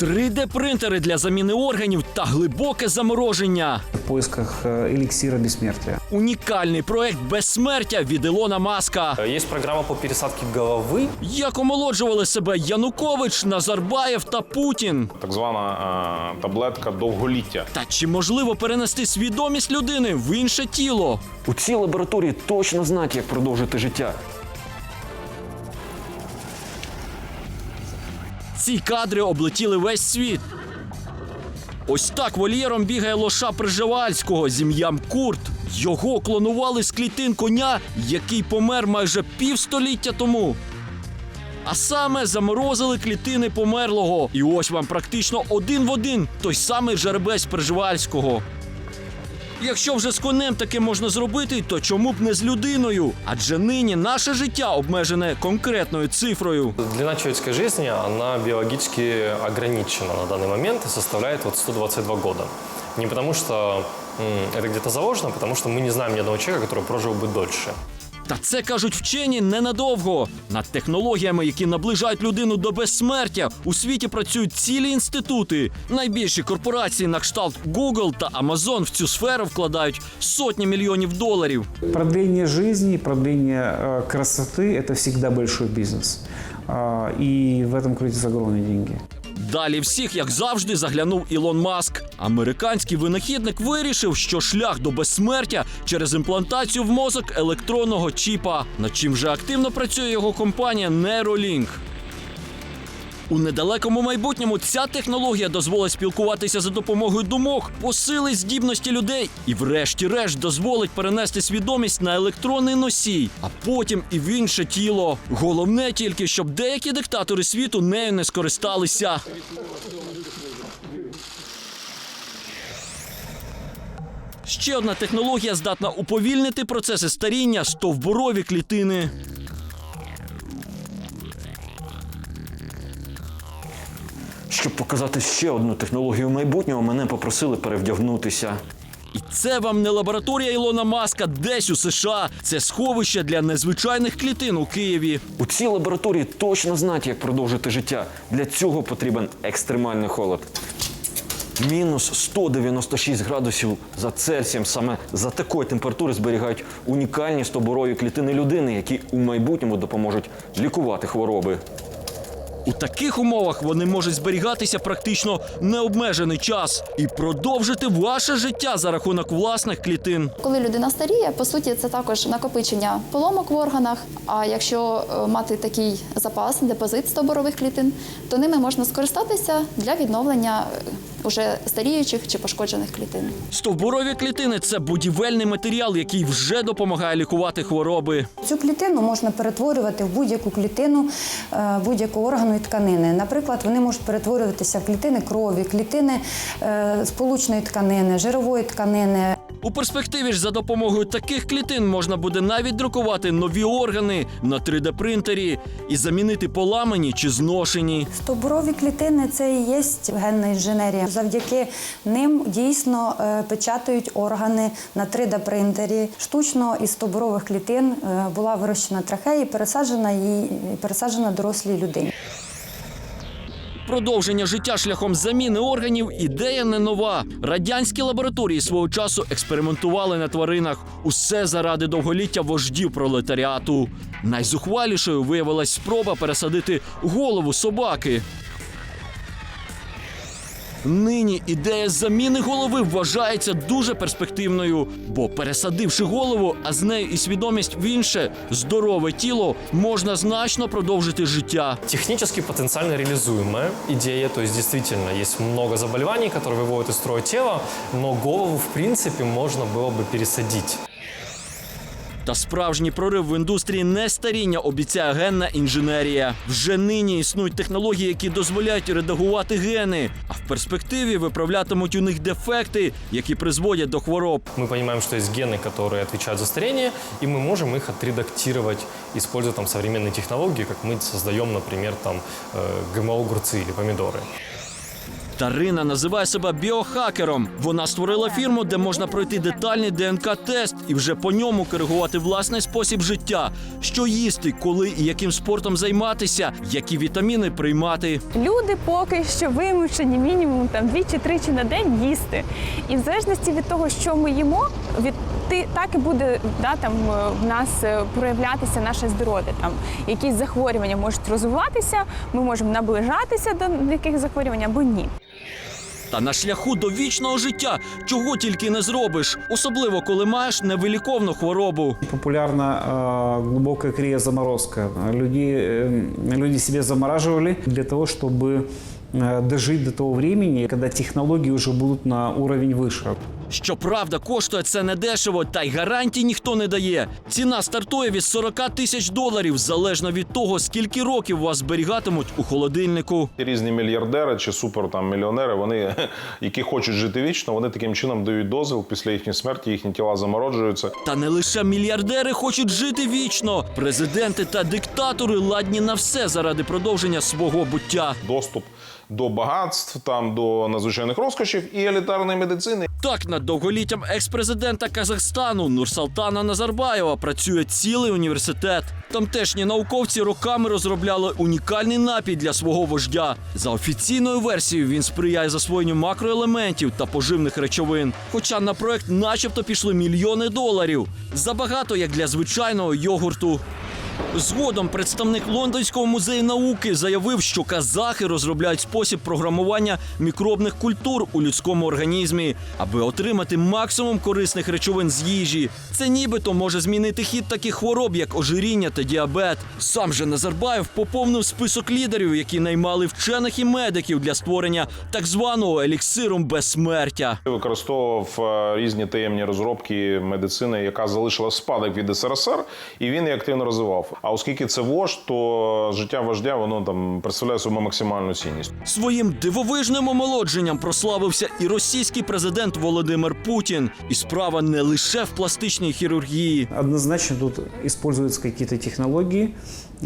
3D-принтери для заміни органів та глибоке замороження. в поисках э, эликсира бессмертия. Унікальний проект безсмертя від Ілона Маска. Есть программа по пересадке головы. Як омолоджували себе Янукович, Назарбаєв та Путін. так звана е, таблетка довголіття. Та чи можливо перенести свідомість людини в інше тіло? У цій лабораторії точно знають, як продовжити життя. Ці кадри облетіли весь світ. Ось так вольєром бігає лоша Пржевальського з ім'ям Курт. Його клонували з клітин коня, який помер майже півстоліття тому. А саме заморозили клітини померлого. І ось вам практично один в один той самий жеребець Пржевальського. Якщо вже з конем таке можна зробити, то чому б не з людиною? Адже нині наше життя обмежене конкретною цифрою. Длина человеческой жизни, она биологически ограничена на данный момент и составляет вот 122 года. Не потому что м, это где-то заложено, а потому что мы не знаем ни одного человека, который прожил бы дольше. Та це кажуть вчені ненадовго. Над технологіями, які наближають людину до безсмертя, у світі працюють цілі інститути. Найбільші корпорації на кшталт Google та Amazon в цю сферу вкладають сотні мільйонів доларів. Продление жизни, продление э, красоты – это всегда большой бизнес. А, И в этом крутятся огромные деньги. Далі всіх, як завжди, заглянув Ілон Маск. Американський винахідник вирішив, що шлях до безсмертя через імплантацію в мозок електронного чіпа, над чим вже активно працює його компанія Neuralink. У недалекому майбутньому ця технологія дозволить спілкуватися за допомогою думок, посилить здібності людей і, врешті-решт, дозволить перенести свідомість на електронний носій, а потім і в інше тіло. Головне тільки, щоб деякі диктатори світу нею не скористалися. Ще одна технологія здатна уповільнити процеси старіння стовбурові клітини. Щоб показати ще одну технологію майбутнього, мене попросили перевдягнутися. І це вам не лабораторія Ілона Маска десь у США. Це сховище для незвичайних клітин у Києві. У цій лабораторії точно знають, як продовжити життя. Для цього потрібен екстремальний холод. Мінус 196 градусів за Цельсієм. Саме за такої температури зберігають унікальні стоборові клітини людини, які у майбутньому допоможуть лікувати хвороби. У таких умовах вони можуть зберігатися практично необмежений час і продовжити ваше життя за рахунок власних клітин. Коли людина старіє, по суті, це також накопичення поломок в органах. А якщо е, мати такий запас, депозит стоборових клітин, то ними можна скористатися для відновлення е, уже старіючих чи пошкоджених клітин. Стовбурові клітини це будівельний матеріал, який вже допомагає лікувати хвороби. Цю клітину можна перетворювати в будь-яку клітину е, будь-якого органу і тканини. Наприклад, вони можуть перетворюватися в клітини крові, клітини е, сполучної тканини, жирової тканини. У перспективі ж за допомогою таких клітин можна буде навіть друкувати нові органи на 3D-принтері і замінити поламані чи зношені. Стовбурові клітини це і є генна інженерія. Завдяки ним дійсно е, печатають органи на 3D-принтері. Штучно із стовбурових клітин е, була вирощена трахея і пересаджена їй пересаджена дорослій людині. Продовження життя шляхом заміни органів ідея не нова. Радянські лабораторії свого часу експериментували на тваринах. Усе заради довголіття вождів пролетаріату. Найзухвалішою виявилась спроба пересадити голову собаки. Нині ідея заміни голови вважається дуже перспективною, бо пересадивши голову, а з нею і свідомість в інше здорове тіло, можна значно продовжити життя. Технически потенциально реализуемая идея, то есть действительно есть много заболеваний, которые выводят из строя тело, но голову в принципе можно было бы пересадить. Та справжній прорив в індустрії не старіння обіцяє генна інженерія. Вже нині існують технології, які дозволяють редагувати гени, а в перспективі виправлятимуть у них дефекти, які призводять до хвороб. Мы понимаем, что есть гены, которые отвечают за старение, и мы можем их отредактировать, используя там современные технологии, как мы создаем, например, там э, ГМО огурцы или помидоры. Дарина називає себе біохакером. Вона створила фірму, де можна пройти детальний ДНК-тест і вже по ньому коригувати власний спосіб життя, що їсти, коли і яким спортом займатися, які вітаміни приймати. Люди поки що вимушені мінімум там двічі тричі на день їсти. І в залежності від того, що ми їмо, від ти так і буде да, там е, в нас е, проявлятися наше здоров'я. Там якісь захворювання можуть розвиватися, ми можемо наближатися до яких захворювань або ні. Та на шляху до вічного життя чого тільки не зробиш, особливо коли маєш невиліковну хворобу. Популярна э, глубокая криозаморозка. Люди, э, люди себя замораживали для того, чтобы э, дожить до того времени, когда технологии уже будут на уровень выше. Щоправда, коштує це недешево, та й гарантій ніхто не дає. Ціна стартує від 40 тисяч доларів, залежно від того, скільки років вас зберігатимуть у холодильнику. Різні мільярдери чи супер там мільйонери, вони, які хочуть жити вічно, вони таким чином дають дозвіл після їхньої смерті, їхні тіла замороджуються. Та не лише мільярдери хочуть жити вічно. Президенти та диктатори ладні на все заради продовження свого буття. Доступ до багатств, там до надзвичайних розкошів і елітарної медицини. Так над довголіттям екс-президента Казахстану Нурсалтана Назарбаєва працює цілий університет. Тамтешні науковці роками розробляли унікальний напій для свого вождя. За офіційною версією він сприяє засвоєнню макроелементів та поживних речовин. Хоча на проект, начебто, пішли мільйони доларів. Забагато як для звичайного йогурту. Згодом представник Лондонського музею науки заявив, що казахи розробляють спосіб програмування мікробних культур у людському організмі, аби отримати максимум корисних речовин з їжі. Це нібито може змінити хід таких хвороб, як ожиріння та діабет. Сам же Назарбаєв поповнив список лідерів, які наймали вчених і медиків для створення так званого еліксиру безсмертя. Використовував е, різні таємні розробки медицини, яка залишила спадок від СРСР, і він її активно розвивав. А оскільки це вождь, то життя вождя воно там представляє собою максимальну цінність. Своїм дивовижним омолодженням прославився і російський президент Володимир Путін. І справа не лише в пластичній хірургії. Однозначно тут используются какие-то технологии,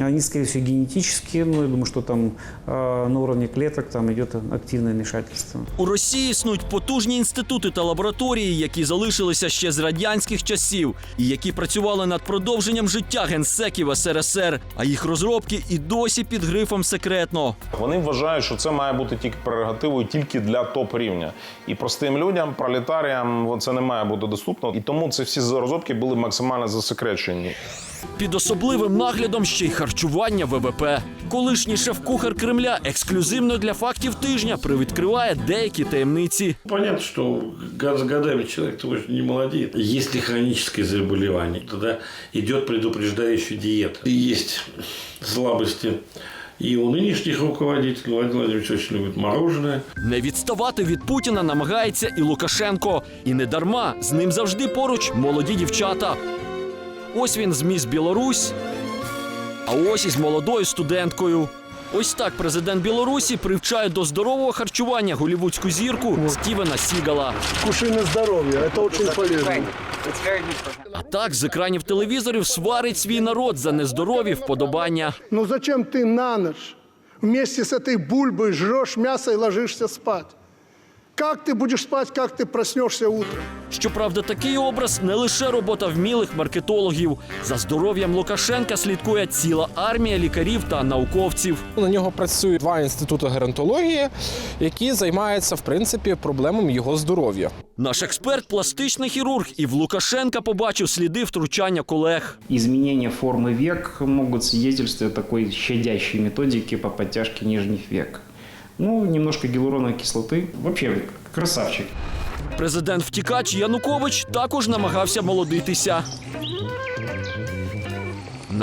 они, скорее всего, генетические, но я думаю, что там э, на уровне клеток там идет активное вмешательство. У Росії існують потужні інститути та лабораторії, які залишилися ще з радянських часів, і які працювали над продовженням життя генсеків СРСР. А їх розробки і досі під грифом секретно. Вони вважають, що це має бути тільки прерогативою тільки для топ рівня. І простим людям, пролетаріям, це не має бути доступно. І тому це всі розробки були максимально засекречені. Під особливим наглядом ще й харчування ВВП. Колишній шеф-кухар Кремля ексклюзивно для фактів тижня привідкриває деякі таємниці. Понятно, г- с годами человек тоже не молодеет. Если хроническое заболевание, тогда идет предупреждающая диета. И есть слабости и у нынешних руководителей. Владимир Владимирович очень любит мороженое. Не відставати від Путіна намагається і Лукашенко. І не дарма з ним завжди поруч молоді дівчата. Ось він з міс Білорусь, а ось із молодою студенткою. Ось так президент Білорусі привчає до здорового харчування голівудську зірку Стівена Сігала. Кушай на здоровье, это очень полезно. А так з екранів телевізорів сварить свій народ за нездорові вподобання. Ну зачем ты на ночь вместе с этой бульбой жрешь мясо и ложишься спать? Как ты будешь спать, как ты проснешься утром? Щоправда, такий образ не лише робота вмілих маркетологів. За здоров'ям Лукашенка слідкує ціла армія лікарів та науковців. На нього працюють два інститути геронтології, які займаються в принципі проблемами його здоров'я. Наш експерт пластичний хірург і в Лукашенка побачив сліди втручання колег. Изменения формы век могут свидетельствовать о такой щадящей методике по подтяжке нижних век. Ну, немножко гиалуроновой кислоты. Вообще, красавчик. Президент втікач Янукович також намагався молодитися.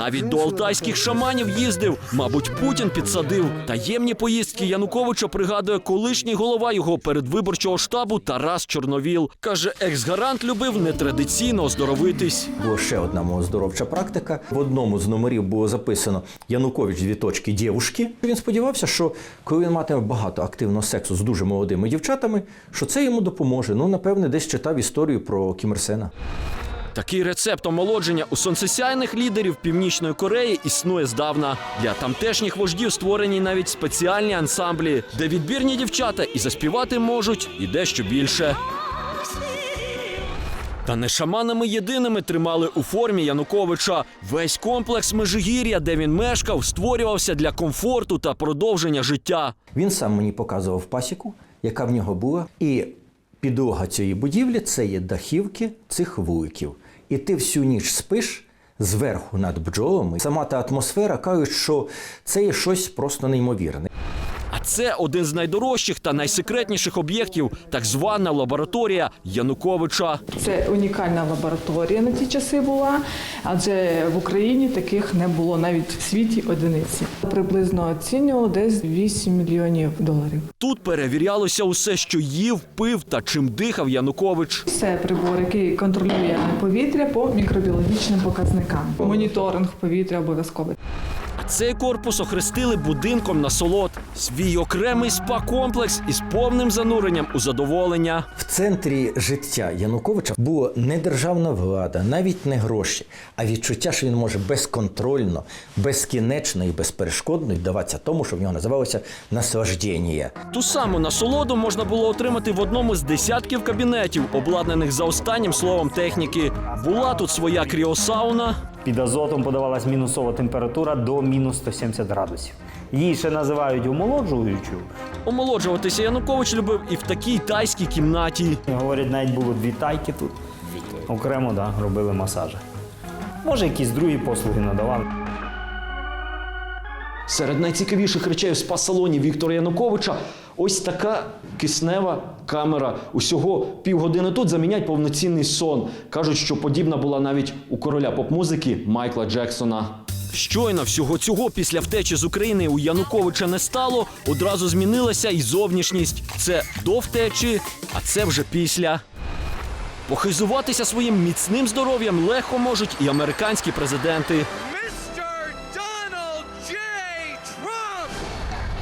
Навіть до алтайських шаманів їздив. Мабуть, Путін підсадив. Таємні поїздки Януковича пригадує колишній голова його передвиборчого штабу Тарас Чорновіл. Каже, екс-гарант любив нетрадиційно оздоровитись. Була ще одна оздоровча практика. В одному з номерів було записано Янукович дві точки дівушки. Він сподівався, що коли він матиме багато активного сексу з дуже молодими дівчатами, що це йому допоможе. Ну, напевне, десь читав історію про Кім Ір Сена. Такий рецепт омолодження у сонцесяйних лідерів Північної Кореї існує здавна. Для тамтешніх вождів створені навіть спеціальні ансамблі, де відбірні дівчата і заспівати можуть, і дещо більше. Та не шаманами єдиними тримали у формі Януковича. Весь комплекс Межигір'я, де він мешкав, створювався для комфорту та продовження життя. Він сам мені показував пасіку, яка в нього була. І підлога цієї будівлі це є дахівки цих вуликів. І ти всю ніч спиш зверху над бджолами. Сама та атмосфера кажуть, що це є щось просто неймовірне. Це один з найдорожчих та найсекретніших об'єктів, так звана лабораторія Януковича. Це унікальна лабораторія на ті часи була, адже в Україні таких не було навіть в світі одиниці. Приблизно оцінювало десь 8 мільйонів доларів. Тут перевірялося усе, що їв, пив та чим дихав Янукович. Це прибор, який контролює повітря по мікробіологічним показникам. Моніторинг повітря обов'язковий. Цей корпус охрестили будинком насолод. Свій окремий спа-комплекс із повним зануренням у задоволення. В центрі життя Януковича була не державна влада, навіть не гроші, а відчуття, що він може безконтрольно, безкінечно і безперешкодно віддаватися тому, що в нього називалося наслаждення. Ту саму насолоду можна було отримати в одному з десятків кабінетів, обладнаних за останнім словом техніки. Була тут своя кріосауна, Під азотом подавалась мінусова температура до мінус 170 градусів. Її ще називають омолоджуючою. Омолоджуватися Янукович любив і в такій тайській кімнаті. Говорять, навіть було дві тайки тут. Окремо да, робили масажі. Може, якісь другі послуги надавали. Серед найцікавіших речей у спа-салоні Віктора Януковича ось така киснева камера. Усього півгодини тут замінять повноцінний сон. Кажуть, що подібна була навіть у короля поп-музики Майкла Джексона. Щойно всього цього після втечі з України у Януковича не стало, одразу змінилася і зовнішність. Це до втечі, а це вже після. Похизуватися своїм міцним здоров'ям легко можуть і американські президенти.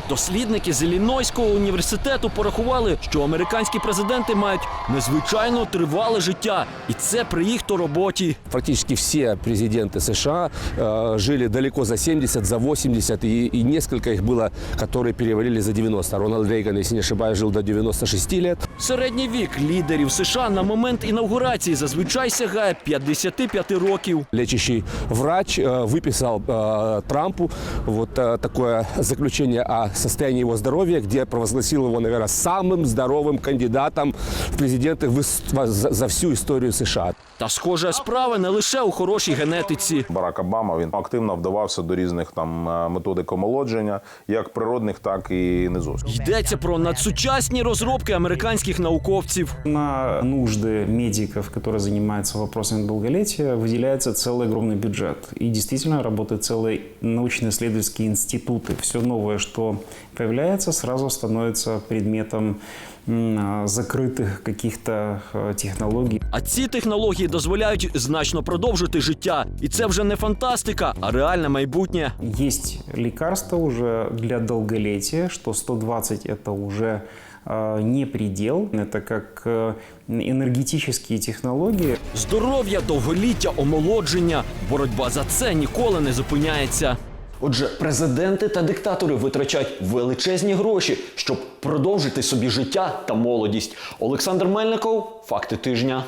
Дослідники з Іллінойського університету порахували, що американські президенти мають незвичайно тривале життя, і це при їх то роботі. Практически все президенты США э, жили далеко за 70, за 80, и, и несколько их было, которые перевалили за 90. Рональд Рейган, если не ошибаюсь, жил до 96 лет. Середній вік лідерів США на момент інаугурації зазвичай сягає 55 років. Лечащий врач э, выписал э, Трампу вот э, такое заключение о состоянии его здоровья, где провозгласил его, наверное, самым здоровым кандидатом в президенты в ис- за, за всю историю США. Та схожа справа не лише у хорошій генетиці. Барак Обама він активно вдавався до різних там е, методик омолодження, як природних, так і не зовсім. Йдеться про надсучасні розробки американських науковців. На нужды медиков, которые занимаются вопросами долголетия, выделяется целый огромный бюджет. И действительно работают целые научно-исследовательские институты. Все новое, что появляется, сразу становится предметом м, а, закрытых каких-то э, технологий. А ці технології дозволяють значно продовжити життя. І це вже не фантастика, а реальне майбутнє. Есть лекарства уже для долголетия, что 120 это уже э, не предел, это как э, энергетические технологии. Здоров'я, довголіття, омолодження. Боротьба за це ніколи не зупиняється. Отже, президенти та диктатори витрачають величезні гроші, щоб продовжити собі життя та молодість. Олександр Мельников, факти тижня.